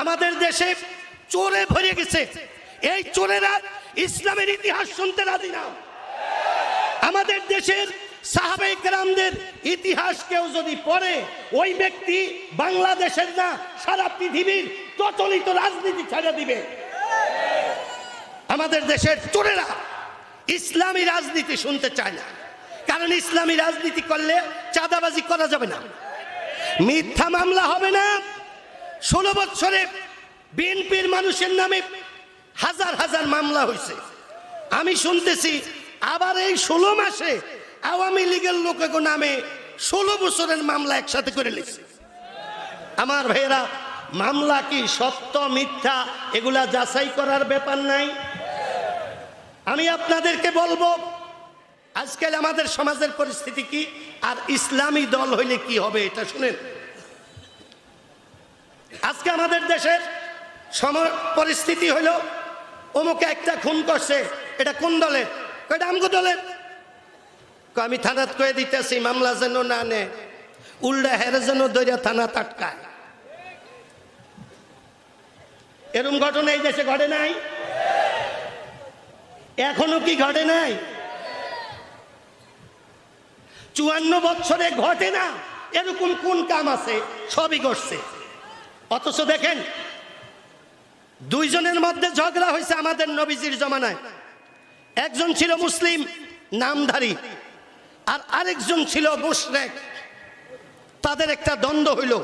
আমাদের দেশে চোরে ভরে গেছে। এই চোরেরা ইসলামের ইতিহাস শুনতে রাজি না। আমাদের দেশের সাহাবে কেরামদের ইতিহাস কেউ যদি পড়ে, ওই ব্যক্তি বাংলাদেশের না, সারা পৃথিবীর প্রচলিত রাজনীতি ছেড়ে দিবে। আমাদের দেশের চোরেরা ইসলামী রাজনীতি শুনতে চায় না। কারণ ইসলামী রাজনীতি করলে চাঁদাবাজি করা যাবে না। মিথ্যা মামলা হবে না ষোলো বছরে বিএনপির মানুষের নামে হাজার হাজার মামলা হয়েছে। আমি শুনতেছি আবার এই ষোলো মাসে আওয়ামী লীগের লোকের নামে ষোলো বছরের মামলা একসাথে করে লিখছে আমার ভাইয়েরা, মামলা কি সত্য, মিথ্যা, এগুলা যাচাই করার ব্যাপার নাই। আমি আপনাদেরকে বলব, আজকাল আমাদের সমাজের পরিস্থিতি কি আর ইসলামী দল হইলে কি হবে এটা শুনেন। আজকে আমাদের দেশের সময় পরিস্থিতি হইল অমুকে একটা খুন করছে, এটা কোন দলের? এটা আমগো দলের। আমি থানাত কয়ে দিতেছি, মামলা যেন না নে উল্টা হেরে যেন দৈরা থানা তাটকায় এরম ঘটনা এই দেশে ঘটে নাই? এখনও কি ঘটে নাই? চুয়ান্ন বছরে ঘটে না, এরকম কোন কাম আছে? সবই ঘটছে। অথচ দেখেন, দুইজনের মধ্যে ঝগড়া হয়েছে আমাদের নবীজির জমানায়। একজন ছিল মুসলিম, নামধারী, আর আরেকজন ছিল মুশরেক। তাদের একটা দ্বন্দ্ব হইল।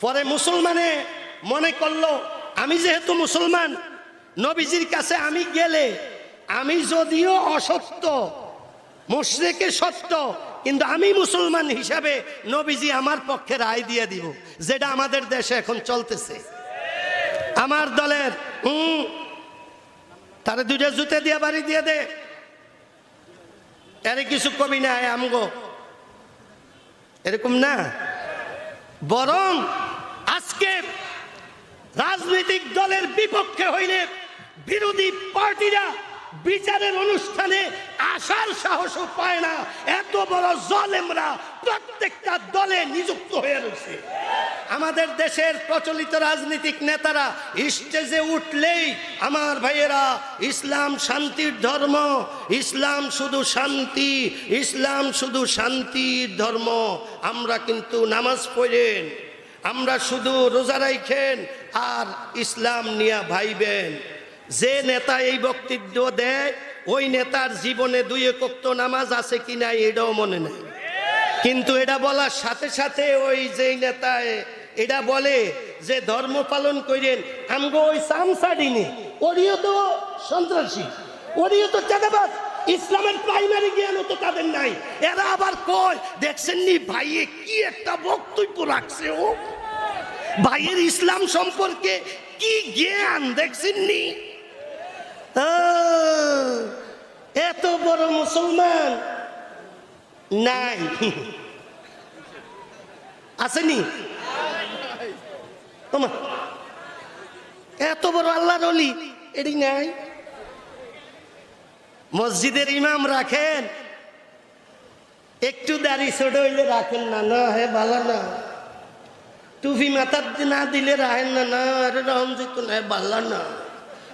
পরে মুসলমানে মনে করল, আমি যেহেতু মুসলমান, নবীজির কাছে আমি গেলে আমি যদিও অসত্য মুশরেকে সত্য, কিন্তু আমি মুসলমান হিসাবে নবীজি আমার পক্ষে রায় দিয়ে দিব, যেটা আমাদের দেশে এখন চলতেছে। আমার দলের, হুম, তারা দুইটা জুতে দিয়ে বাড়ি দিয়ে দে। এর কিছু কবি না আমগো। এরকম না। বরং আজকে রাজনৈতিক দলের বিপক্ষে হইলে বিরোধী পার্টিরা বিচারের অনুষ্ঠানে আসার সাহসও পায় না। এত বড় জলেমরা প্রত্যেকটা দলে নিযুক্ত হয়ে রয়েছে। আমাদের দেশের প্রচলিত রাজনীতিক নেতারা স্টেজে উঠলেই আমার ভাইয়েরা, ইসলাম শান্তির ধর্ম, ইসলাম শুধু শান্তি, ইসলাম শুধু শান্তির ধর্ম। আমরা কিন্তু নামাজ পড়েন, আমরা শুধু রোজা রাইখেন আর ইসলাম নিয়ে ভাইবেন। যে নেতা এই বক্তব্য দেয় ওই নেতার জীবনে দুই একক্ত নামাজ আছে কি নাই এটাও মনে নাই। কিন্তু এটা বলার সাথে সাথে ওই যেই নেতায় এটা বলে যে ধর্ম পালন করেন আমগো ওই সামসাডিনি ওরিও তো সন্ত্রাসী, ওরিও তো চাঁদাবাদ ইসলামের প্রাইমারি জ্ঞানও তো তাদের নাই। এরা আবার কয় দেখছেন নি ভাইয়ে কি একটা বক্তব্য রাখছে ও? ভাইয়ের ইসলাম সম্পর্কে কি জ্ঞান দেখছেন নি এত বড় মুসলমান নাই। আসেনি? এত বড় আল্লাহর অলি এটি নাই। মসজিদের ইমাম রাখেন, একটু দাড়ি ছোট হইলে রাখেন না না হে ভালো না। টুপি মাথার না দিলে রাখেন না না আরে রহম না ভালো না।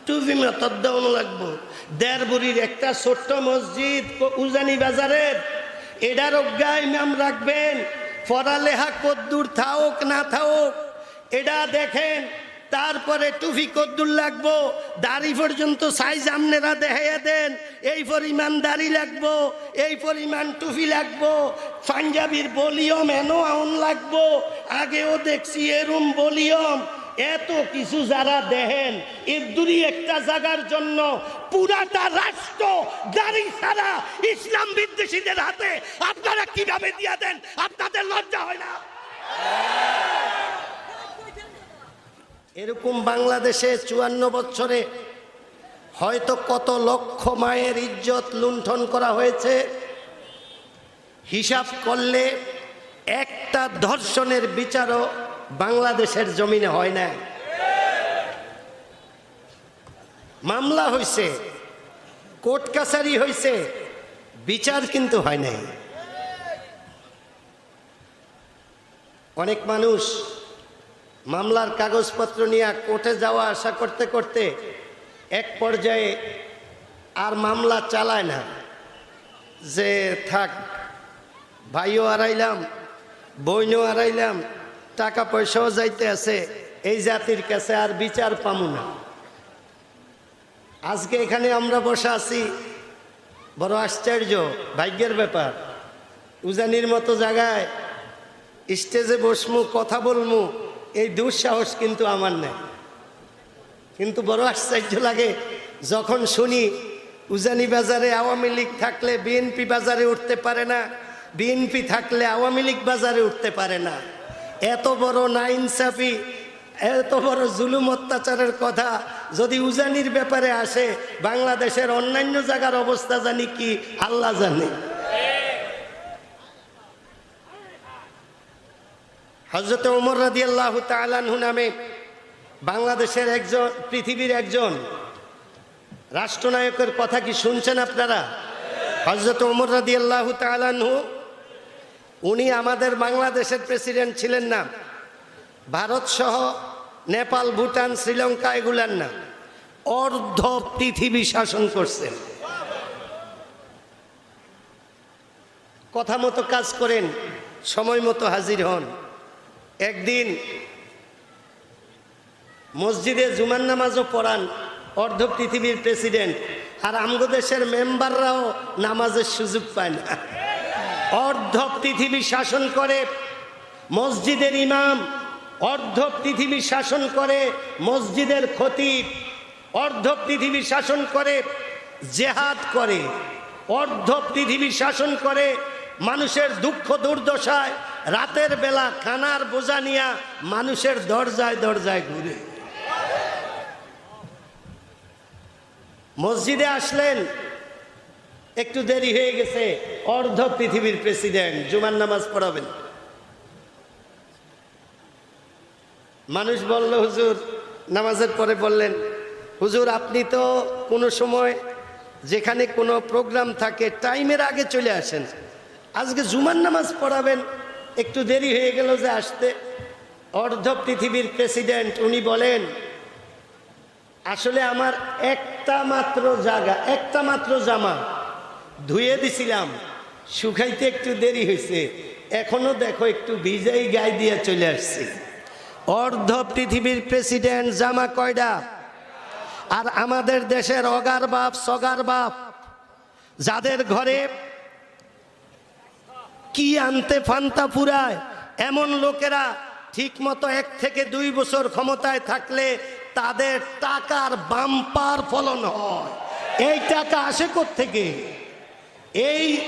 টুপি মাথার দেওয়ান লাগবো। দেড় বুড়ির একটা ছোট্ট মসজিদ উজানি বাজারের। এটার অজ্ঞা ইমাম রাখবেন, পড়ালেখা কদ্দূর থাওক না থাওক এটা দেখেন, তারপরে টুফি কদ্দুর লাগবো, দাড়ি পর্যন্ত সাইজ আমনেরা দেখাইয়া দেন। এই পরিমাণ দাড়ি লাগবো, এই পরিমাণ টুফি লাগবো। পাঞ্জাবির বলিয়ম এনো আউন লাগবো। আগেও দেখছি এরম বলিয়ম এত কিছু যারা দেখেন দূরই একটা জায়গার জন্য পুরাটা রাষ্ট্র দাড়ি ছাড়া ইসলাম বিদ্বেষীদের হাতে আপনারা কীভাবে দিয়ে দেন? আপনাদের লজ্জা হয় না? এরকম বাংলাদেশে চুয়ান্ন বছরে হয়তো কত লক্ষ মায়ের ইজ্জত লুণ্ঠন করা হয়েছে। হিসাব করলে একটা ধর্ষণের বিচারও বাংলাদেশের জমিনে হয় না মামলা হয়েছে কোর্ট কাছারি হয়েছে বিচার কিন্তু হয় নাই। অনেক মানুষ মামলার কাগজপত্র নিয়ে কোর্টে যাওয়া আসা করতে করতে এক পর্যায়ে আর মামলা চালায় না। যে থাক, ভাইও হারাইলাম বইনও হারাইলাম টাকা পয়সাও যাইতে আছে, এই জাতির কাছে আর বিচার পামু না। আজকে এখানে আমরা বসে আছি, বড় আশ্চর্য, ভাগ্যের ব্যাপার। উজানির মতো জায়গায় স্টেজে বসমু, কথা বলমু, এই দুঃসাহস কিন্তু আমার নেই। কিন্তু বড় আশ্চর্য লাগে, যখন শুনি উজানি বাজারে আওয়ামী লীগ থাকলে বিএনপি বাজারে উঠতে পারে না, বিএনপি থাকলে আওয়ামী লীগ বাজারে উঠতে পারে না। এত বড় না ইনসাফি এত বড় জুলুম অত্যাচারের কথা যদি উজানির ব্যাপারে আসে, বাংলাদেশের অন্যান্য জায়গার অবস্থা জানি কি, আল্লাহ জানে। হজরত ওমর রাদি আল্লাহ তালানহু নামে বাংলাদেশের একজন, পৃথিবীর একজন রাষ্ট্রনায়কের কথা কি শুনছেন আপনারা? হজরত ওমর রাদি আল্লাহ তালানহু উনি আমাদের বাংলাদেশের প্রেসিডেন্ট ছিলেন না। ভারত সহ নেপাল, ভুটান, শ্রীলঙ্কা এগুলার না অর্ধ পৃথিবী শাসন করছেন কথা মতো কাজ করেন, সময় মতো হাজির হন। একদিন মসজিদে জুমান নামাজও পড়ান অর্ধ পৃথিবীর প্রেসিডেন্ট আর আমগো দেশের মেম্বাররাও নামাজের সুযোগ পায় না। অর্ধ পৃথিবী শাসন করে মসজিদের ইমাম অর্ধ পৃথিবী শাসন করে মসজিদের খতিব অর্ধ পৃথিবী শাসন করে জেহাদ করে অর্ধ পৃথিবী শাসন করে মানুষের দুঃখ দুর্দশায় রাতের বেলা খানার বোঝা নিয়া মানুষের দরজায় দরজায় ঘুরে। মসজিদে আসলেন একটু দেরি হয়ে গেছে। অর্ধ পৃথিবীর প্রেসিডেন্ট, জুমার নামাজ পড়াবেন। মানুষ বলল, হুজুর, নামাজের পরে বললেন, হুজুর, আপনি তো কোনো সময় যেখানে কোনো প্রোগ্রাম থাকে, টাইমের আগে চলে আসেন। আজকে জুমার নামাজ পড়াবেন। একটু দেরি হয়ে গেল যে আসতে। অর্ধ পৃথিবীর প্রেসিডেন্ট, উনি বলেন, আসলে আমার একটা মাত্র জায়গা, একটা মাত্র জামা ধুয়ে দিছিলাম। শুকাইতে একটু দেরি হয়েছে এখনও দেখো একটু ভিজাই গায়ে দিয়ে চলে আসছি। অর্ধ পৃথিবীর প্রেসিডেন্ট জামা কয়ডা? আর আমাদের দেশের অগার বাপ, সগার বাপ, যাদের ঘরে কি আনতে ফান্তা পুরায় এমন লোকেরা ঠিক মতো এক থেকে দুই বছর ক্ষমতায় থাকলে তাদের টাকার বাম্পার ফলন হয়। এই টাকা আসে থেকে এই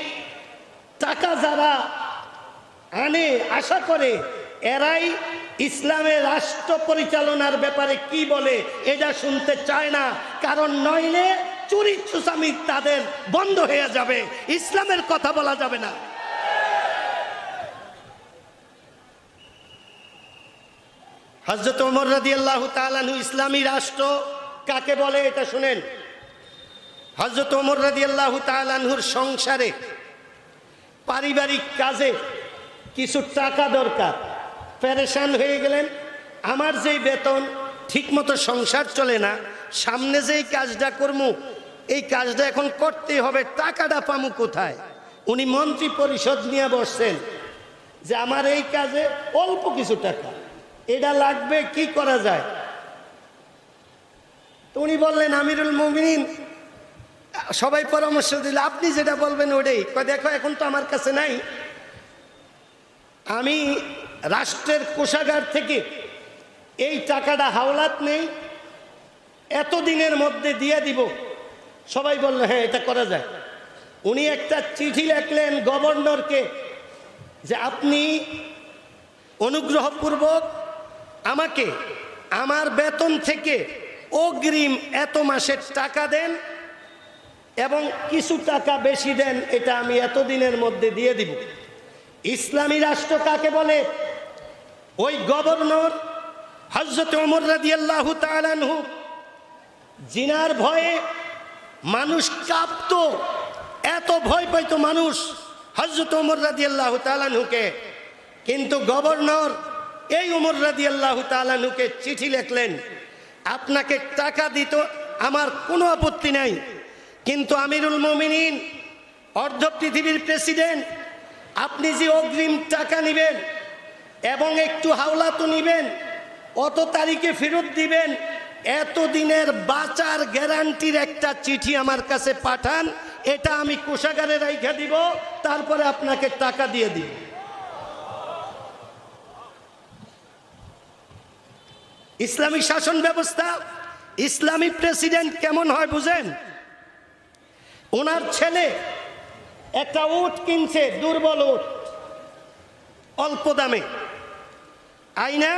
টাকা যারা আনে, আশা করে, এরাই ইসলামের রাষ্ট্র পরিচালনার ব্যাপারে কি বলে এটা শুনতে চায় না। কারণ নইলে চুরি চুসামি তাদের বন্ধ হয়ে যাবে। ইসলামের কথা বলা যাবে না। হজরত ওমর রাদি আল্লাহ তালানহু ইসলামী রাষ্ট্র কাকে বলে এটা শুনেন? হজরত ওমর রাদি আল্লাহ তালানহুর সংসারে পারিবারিক কাজে কিছু টাকা দরকার। প্যারেশান হয়ে গেলেন। আমার যেই বেতন ঠিকমতো সংসার চলে না, সামনে যেই কাজটা করমু, এই কাজটা এখন করতেই হবে, টাকাটা পামু কোথায়? উনি মন্ত্রী পরিষদ নিয়ে বসছেন যে আমার এই কাজে অল্প কিছু টাকা, এটা লাগবে, কি করা যায়? তো উনি বললেন, আমিরুল মুমিনিন সবাই পরামর্শ দিল, আপনি যেটা বলবেন ওটাই। দেখো, এখন তো আমার কাছে নাই। আমি রাষ্ট্রের কোষাগার থেকে এই টাকাটা হাওলাত নেই, এতদিনের মধ্যে দিয়ে দিব। সবাই বলল হ্যাঁ এটা করা যায়। উনি একটা চিঠি লেখলেন গভর্নরকে যে, আপনি অনুগ্রহপূর্বক আমাকে আমার বেতন থেকে অগ্রিম এত মাসের টাকা দেন এবং কিছু টাকা বেশি দেন, এটা আমি এতদিনের মধ্যে দিয়ে দিব। ইসলামী রাষ্ট্র কাকে বলে? ওই গভর্নর হজরত ওমর রাজি আল্লাহ তালানহু জিনার ভয়ে মানুষ কাঁপত, এত ভয় পাইতো মানুষ হজরত ওমর রাজি আল্লাহ তালানহুকে কিন্তু গভর্নর এই উমর রাদি আল্লাহ তালানুকে চিঠি লিখলেন, আপনাকে টাকা দিত, আমার কোনো আপত্তি নাই। কিন্তু আমিরুল মমিনিন, অর্ধ পৃথিবীর প্রেসিডেন্ট, আপনি যে অগ্রিম টাকা নেবেন এবং একটু হাওলা তো নেবেন, অত তারিখে ফেরত দিবেন এত দিনের বাঁচার গ্যারান্টির একটা চিঠি আমার কাছে পাঠান, এটা আমি কোষাগারে রাইখা দিব, তারপরে আপনাকে টাকা দিয়ে দিব। ইসলামী শাসন ব্যবস্থা, ইসলামী প্রেসিডেন্ট কেমন হয় বুঝেন? ওনার ছেলে একটা উট কিনছে, দুর্বল উট, অল্প দামে। আইনা,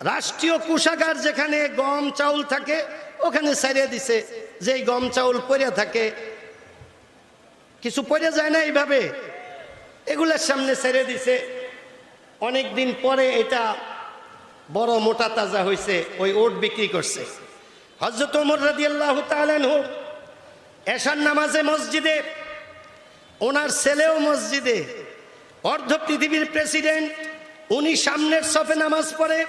রাষ্ট্রীয় কোষাগার যেখানে গম চাউল থাকে, ওখানে সারিয়ে দিছে যে এই গম চাউল পরে থাকে। কিছু পরে যায় না এইভাবে। এগুলোর সামনে ছেড়ে দিছে। অনেক দিন পরে এটা বড় মোটা তাজা হয়েছে ওই ওট বিক্রি করছে। হজরত ওমর আল্লাহ হোক এশার নামাজে মসজিদে, ওনার ছেলেও মসজিদে। অর্ধ পৃথিবীর প্রেসিডেন্ট, উনি সামনের সফে নামাজ পড়ে,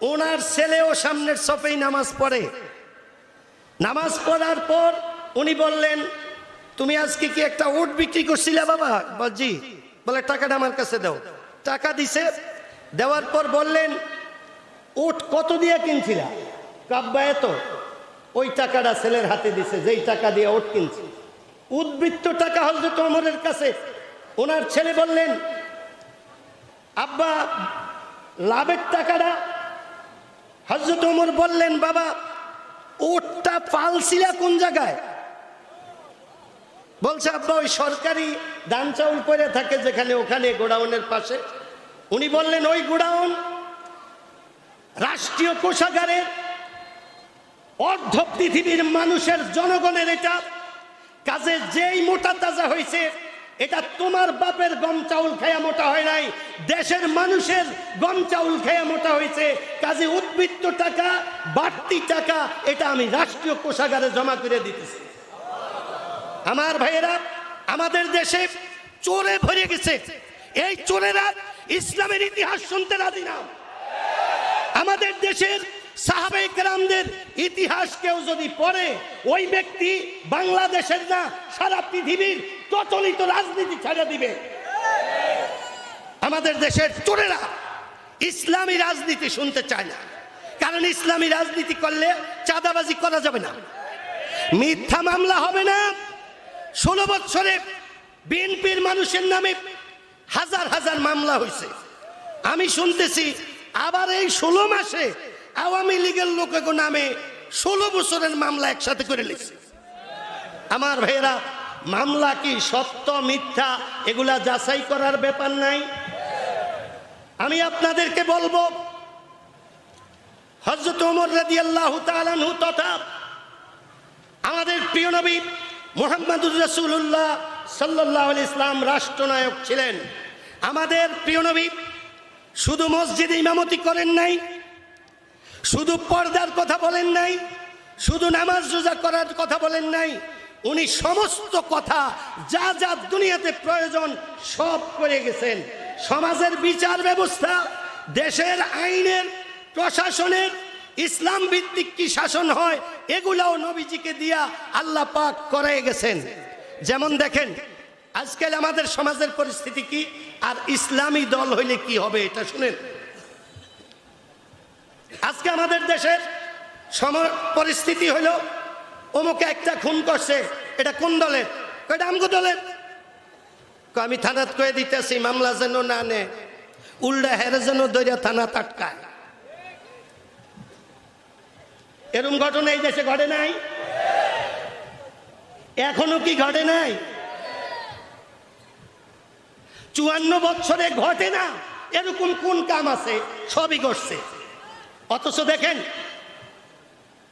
ওনার ছেলেও সামনের সফেই নামাজ পড়ে। নামাজ পড়ার পর উনি বললেন, তুমি আজকে কি একটা উট বিক্রি করছিলে বাবা? বাজি। বলে, টাকাটা আমার কাছে দাও। টাকা দিছে, দেওয়ার পর বললেন, উট কত দিয়ে কিনছিলা? কাব্বা এত। ওই টাকাটা ছেলের হাতে দিছে, যেই টাকা দিয়ে ওট কিনছে। উদ্বৃত্ত টাকা হজরত ওমরের কাছে। ওনার ছেলে বললেন, আব্বা, লাভের টাকাটা? হজরত ওমর বললেন, বাবা, ওটটা পালছিলা কোন জায়গায়? বলছে, আব্বা, ওই সরকারি ধান চাউল করে থাকে যেখানে, ওখানে, গোডাউনের পাশে। উনি বললেন, ওই গোডাউন রাষ্ট্রীয় কোষাগারের অর্ধ পৃথিবীর মানুষের জনগণের এটা। কাজে যেই মোটা তাজা হয়েছে এটা তোমার বাপের গম চাউল খেয়া মোটা হয় নাই, দেশের মানুষের গম চাউল খেয়া মোটা হয়েছে কাজে উদ্বৃত্ত টাকা, বাড়তি টাকা, এটা আমি রাষ্ট্রীয় কোষাগারে জমা করে দিতেছি। আমার ভাইয়েরা, আমাদের দেশে চোরে ভরে গেছে। এই চোরেরা ইসলামের ইতিহাস শুনতে রাজি না। আমাদের দেশের ইতিহাস কেউ যদি পড়ে, ওই ব্যক্তি বাংলাদেশের না, সারা পৃথিবীর প্রচলিত রাজনীতি ছেড়ে দিবে। আমাদের দেশের চোরেরা ইসলামী রাজনীতি শুনতে চায় না। কারণ ইসলামী রাজনীতি করলে চাঁদাবাজি করা যাবে না। মিথ্যা মামলা হবে না। ষোলো বছরে বিএনপির মানুষের নামে হাজার হাজার মামলা হয়েছে। আমি শুনতেছি আবার এই ষোলো মাসে আওয়ামী লীগের লোকের নামে ষোলো বছরের মামলা একসাথে করে লিখছে। আমার ভাইয়েরা, মামলা কি সত্য, মিথ্যা, এগুলা যাচাই করার ব্যাপার নাই। আমি আপনাদেরকে বলব হজরত ওমর রাদি আল্লাহ তালানহু তথা আমাদের প্রিয় নবী মোহাম্মদুর রসুল্লাহ সাল্লাহ ইসলাম রাষ্ট্রনায়ক ছিলেন। আমাদের প্রিয় নবী শুধু মসজিদে ইমামতি করেন নাই শুধু পর্দার কথা বলেন নাই, শুধু নামাজ রোজা করার কথা বলেন নাই, উনি সমস্ত কথা, যা যা দুনিয়াতে প্রয়োজন সব করে গেছেন। সমাজের বিচার ব্যবস্থা, দেশের আইনের, প্রশাসনের, ইসলাম ভিত্তিক কি শাসন হয়, এগুলাও নবীজিকে দিয়া আল্লাহ পাক করে গেছেন। যেমন দেখেন, আজকাল আমাদের সমাজের পরিস্থিতি কি, আর ইসলামী দল হইলে কি হবে এটা শুনেন। আজকে আমাদের দেশের সম- পরিস্থিতি হলো, অমুকে একটা খুন করছে, এটা কোন দলের? এটা আমগো দলের। আমি থানাত কয়ে দিতেছি, মামলা যেন না নে, উল্টা হেরে যেন দৈরা থানা তাটকায় এরম ঘটনা এই দেশে ঘটে নাই? এখনও কি ঘটে নাই? চুয়ান্ন বছরে ঘটে না, এরকম কোন কাম আছে? সবই ঘটছে। অথচ দেখেন,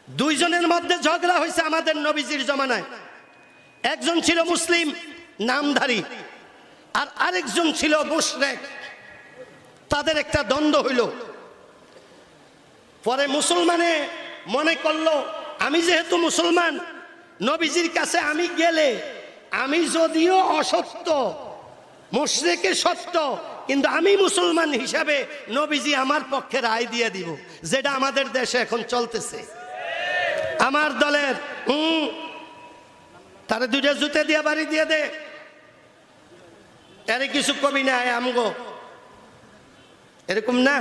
দুইজনের মধ্যে ঝগড়া হয়েছে আমাদের নবীজির জমানায়। একজন ছিল মুসলিম, নামধারী, আর আরেকজন ছিল মুশরেক। তাদের একটা দ্বন্দ্ব হইল। পরে মুসলমানে মনে করল, আমি যেহেতু মুসলমান, নবীজির কাছে আমি গেলে, আমি যদিও অসত্য, মুশরেকে সত্য কিন্তু আমি মুসলমান হিসাবে নবীজি আমার পক্ষে রায় দিয়ে দিব, যেটা আমাদের দেশে এখন চলতেছে। আমার দলের, হুম, তারা দুইটা জুতে দিয়ে বাড়ি দিয়ে দে। আরে কিছু কবি না আমগো। এরকম না।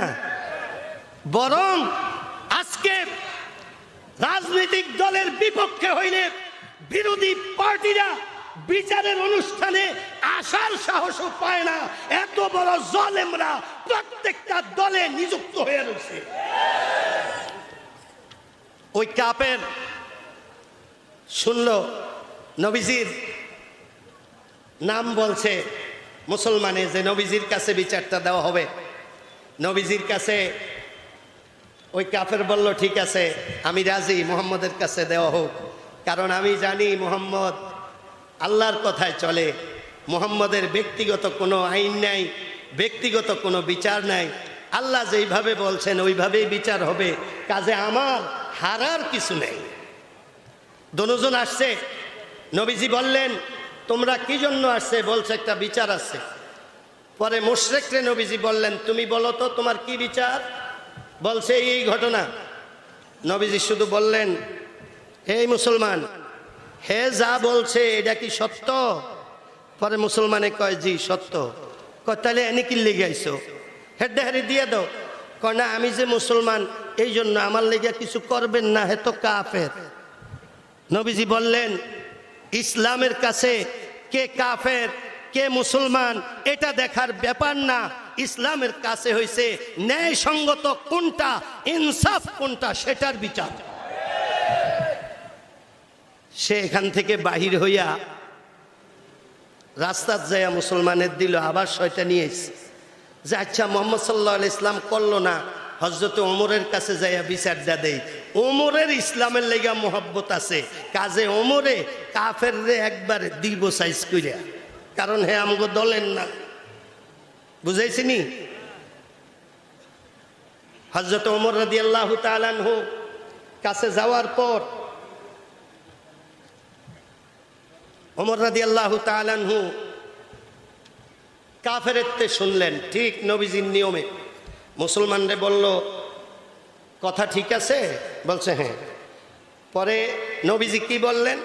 বরং আজকে রাজনৈতিক দলের বিপক্ষে হইলে বিরোধী পার্টিরা বিচারের অনুষ্ঠানে আসার সাহসও পায় না। এত বড় জলেমরা প্রত্যেকটা দলে নিযুক্ত হয়ে রয়েছে। ওই কাপের শুনল নবীজির নাম বলছে মুসলমানে যে নবীজির কাছে বিচারটা দেওয়া হবে। নবীজির কাছে ওই কাফের বলল, ঠিক আছে, আমি রাজি, মোহাম্মদের কাছে দেওয়া হোক। কারণ আমি জানি মোহাম্মদ আল্লাহর কথায় চলে। মোহাম্মদের ব্যক্তিগত কোনো আইন নাই, ব্যক্তিগত কোনো বিচার নাই। আল্লাহ যেইভাবে বলছেন, ওইভাবেই বিচার হবে। কাজে আমার হারার কিছু নেই। দনুজন আসছে। নবীজি বললেন, তোমরা কি জন্য আসছে? বলছে, একটা বিচার আছে। পরে মুশরেকরে নবীজি বললেন, তুমি বলো তো, তোমার কি বিচার? বলছে, এই এই ঘটনা। নবীজি শুধু বললেন হে মুসলমান হে যা বলছে, এটা কি সত্য? পরে মুসলমানে কয়, জি, সত্য। কয়, তাহলে এনে কি লেগে আইসো হেডে হেরে দিয়ে দাও। কয়, না, আমি যে মুসলমান, এই জন্য আমার লেগে কিছু করবেন না, হে তো কাফের। নবীজি বললেন, ইসলামের কাছে কে কাফের, কে মুসলমান, এটা দেখার ব্যাপার না। ইসলামের কাছে হয়েছে ন্যায় সঙ্গত কোনটা, ইনসাফ কোনটা, সেটার বিচার। সে এখান থেকে বাহির হইয়া রাস্তার যাইয়া মুসলমানের দিল, আবার শয়তা নিয়ে এসছে। যে আচ্ছা মোহাম্মদ সাল্লাহ ইসলাম করল না হজরত ওমরের কাছে যাইয়া বিচারটা দেই। ওমরের ইসলামের লেগা মোহব্বত আছে। কাজে ওমরে কাফের রে একবার দিব সাইজ কইরা। কারণ হে আমগো দলেন না। বুঝাইছিনি? হজরত ওমর রাদি আল্লাহ তালানহু কাছে যাওয়ার পর ওমর রাদি আল্লাহ তালানহু কাফেরেতে শুনলেন, ঠিক নবীজির নিয়মে। মুসলমানরে বলল, কথা ঠিক আছে? বলছে হ্যাঁ। পরে নবীজি কি বললেন?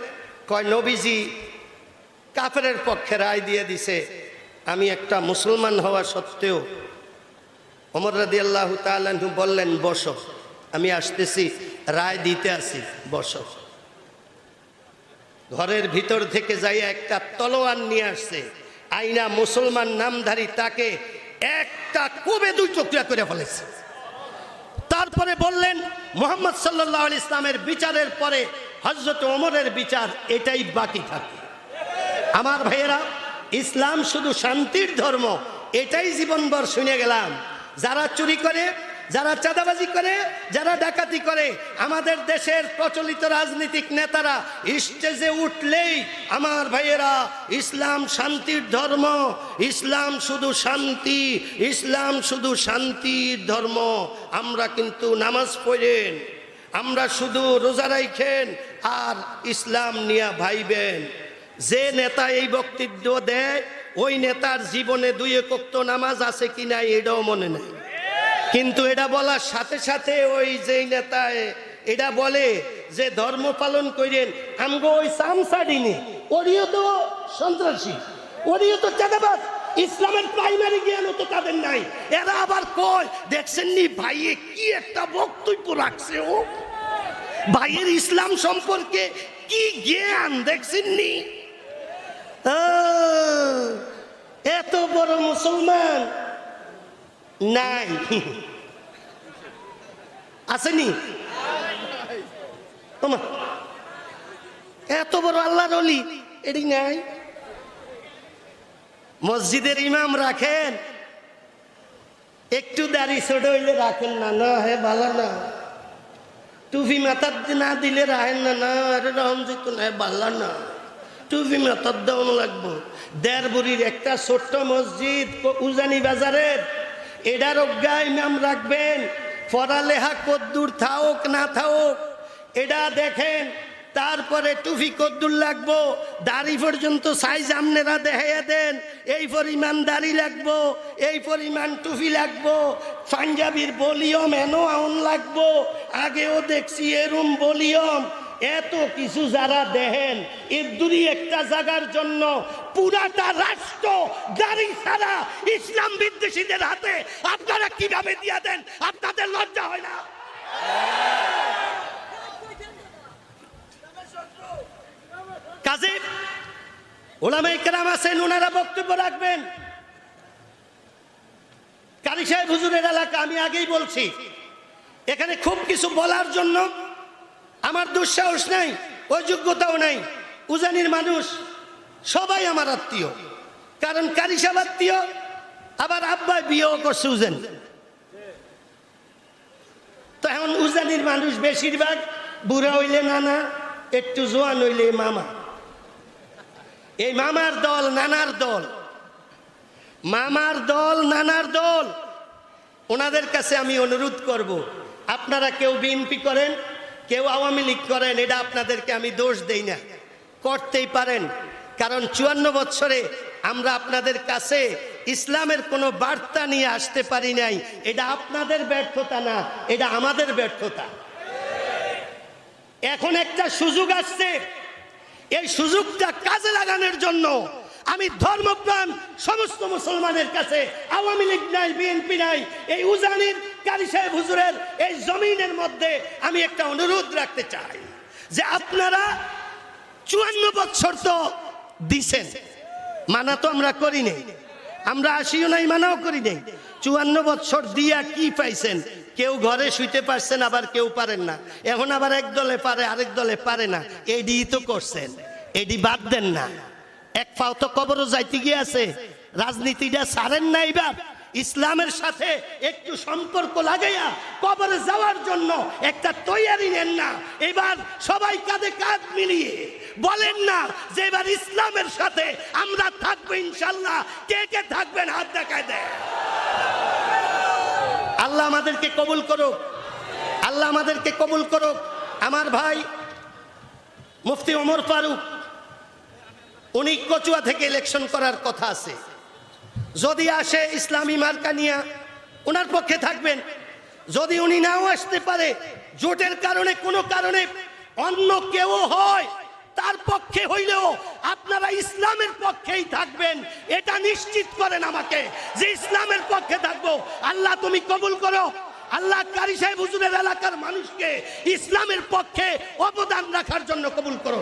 কয়, নবীজি কাফেরের পক্ষে রায় দিয়ে দিছে। আমি একটা মুসলমান হওয়া সত্ত্বেও ওমর রাদি আল্লাহ তালু বললেন, বসো। আমি আসতেছি, রায় দিতে আসি, বসো। ঘরের ভিতর থেকে যাই একটা তলোয়ার নিয়ে আসছে। আইনা মুসলমান নামধারী তাকে একটা কবে দুই টুকরা করে ফেলেছে। তারপরে বললেন, মোহাম্মদ সাল্লাহ ইসলামের বিচারের পরে হজরত ওমরের বিচার এটাই বাকি থাকে। আমার ভাইয়েরা, ইসলাম শুধু শান্তির ধর্ম, এটাই জীবনভর শুনে গেলাম। যারা চুরি করে যারা চাঁদাবাজি করে, যারা ডাকাতি করে, আমাদের দেশের প্রচলিত রাজনীতিক নেতারা স্টেজে উঠলেই আমার ভাইয়েরা ইসলাম শান্তির ধর্ম, ইসলাম শুধু শান্তি, ইসলাম শুধু শান্তির ধর্ম। আমরা কিন্তু নামাজ পড়েন, আমরা শুধু রোজা রাইখেন আর ইসলাম নিয়ে ভাইবেন। যে নেতা এই বক্তব্য দেয়, ওই নেতার জীবনে দুই একক্ত নামাজ আছে কিনা এটাও মনে নেই। কিন্তু এটা বলার সাথে সাথে ওই যেই নেতায় এটা বলে যে ধর্ম পালন করেন আমগো ওই সামসাডিনি ওরিও তো সন্ত্রাসী, ওরিও তো চাঁদাবাদ ইসলামের প্রাইমারি জ্ঞানও তো তাদের নাই। এরা আবার কয় দেখছেন নি ভাইয়ে কি একটা বক্তব্য রাখছে ও? ভাইয়ের ইসলাম সম্পর্কে কি জ্ঞান দেখছেন নি এত বড় মুসলমান নাই আসেনি? এত বড় আল্লাহর অলি এটি নাই। মসজিদের ইমাম রাখেন। একটু দাড়ি ছোট হইলে রাখেন না না হে ভালো না। টুপি মাথার না দিলে রাখেন না না আরে রহম যেত না ভালো না। টুপি মাথার দেওয়ান লাগবো। দেড় বুড়ির একটা ছোট্ট মসজিদ উজানি বাজারের। এটার অজ্ঞা ইমাম রাখবেন। পড়ালেখা কদ্দুর থাওক না থাওক এটা দেখেন, তারপরে টুফি কদ্দুর লাগবো, দাড়ি পর্যন্ত সাইজ আমনেরা দেখাইয়া দেন, এই পরিমাণ দাড়ি লাগবো, এই পরিমাণ টুফি লাগবো, পাঞ্জাবির বলিয়ম এনো আউন লাগবো, আগেও দেখছি এরুম বলিয়ম এত কিছু যারা দেখেন দূরই একটা জায়গার জন্য পুরাটা রাষ্ট্র গাড়ি ছাড়া ইসলাম বিদ্বেষীদের হাতে আপনারা কীভাবে দিয়ে দেন? আপনাদের লজ্জা হয় না? কাজে ওলামাই কেরাম আছেন ওনারা বক্তব্য রাখবেন। কারি সাহেব, হুজুরের এলাকা, আমি আগেই বলছি, এখানে খুব কিছু বলার জন্য আমার দুঃসাহস নাই ওই যোগ্যতাও নাই। উজানির মানুষ সবাই আমার আত্মীয়। কারণ কারি সাহেব আত্মীয়, আবার আব্বাই বিয়েও করছে উজানি। তো এখন উজানির মানুষ বেশিরভাগ বুড়া হইলে নানা, একটু জোয়ান হইলে মামা। এই মামার দল নানার দল। মামার দল নানার দল। ওনাদের কাছে আমি অনুরোধ করব, আপনারা কেউ বিএনপি করেন কেউ আওয়ামী লীগ করেন, এটা আপনাদেরকে আমি দোষ দেই না। করতেই পারেন, কারণ চুয়ান্ন বছরে আমরা আপনাদের কাছে ইসলামের কোনো বার্তা নিয়ে আসতে পারি নাই। এটা আপনাদের ব্যর্থতা না, এটা আমাদের ব্যর্থতা। এখন একটা সুযোগ আসছে, এই সুযোগটা কাজে লাগানোর জন্য আমি ধর্মপ্রাণ সমস্ত মুসলমানের কাছে আওয়ামী লীগ নাই, বিএনপি নাই, এই উজানির কারি সাহেব হুজুরের এই জমিনের মধ্যে আমি একটা অনুরোধ রাখতে চাই যে আপনারা চুয়ান্ন বৎসর তো দিছেন, মানা তো আমরা করি নেই আমরা আসিও নাই, মানাও করি নেই চুয়ান্ন বৎসর দিয়া কি পাইছেন? কেউ ঘরে শুইতে পারছেন, আবার কেউ পারেন না। এখন আবার এক দলে পারে, আরেক দলে পারে না। এডি তো করছেন, এডি বাদ দেন না। এক পাও তো কবরও যাইতে গিয়ে আছে রাজনীতিটা সারেন না এবার ইসলামের সাথে একটু সম্পর্ক লাগাইয়া কবরে যাওয়ার জন্য একটা তৈয়ারি নেন না। এবার সবাই কাঁধে কাঁধ মিলিয়ে বলেন না যে এবার ইসলামের সাথে আমরা থাকব ইনশাল্লাহ। কে কে থাকবেন হাত দেখায় দেয় আল্লাহ আমাদেরকে কবুল করুক। আল্লাহ আমাদেরকে কবুল করুক। আমার ভাই মুফতি ওমর ফারুক উনি কচুয়া থেকে ইলেকশন করার কথা আছে। যদি আসে ইসলামী মার্কা নিয়ে ওনার পক্ষে থাকবেন। যদি উনি নাও আসতে পারে, জোটের কারণে, কোনো কারণে, অন্য কেউ হয়, তার পক্ষে হইলেও আপনারা ইসলামের পক্ষেই থাকবেন। এটা নিশ্চিত করেন আমাকে যে ইসলামের পক্ষে থাকব। আল্লাহ তুমি কবুল করো। আল্লাহ কারি সাহেব হুজুরের এলাকার মানুষকে ইসলামের পক্ষে অবদান রাখার জন্য কবুল করো।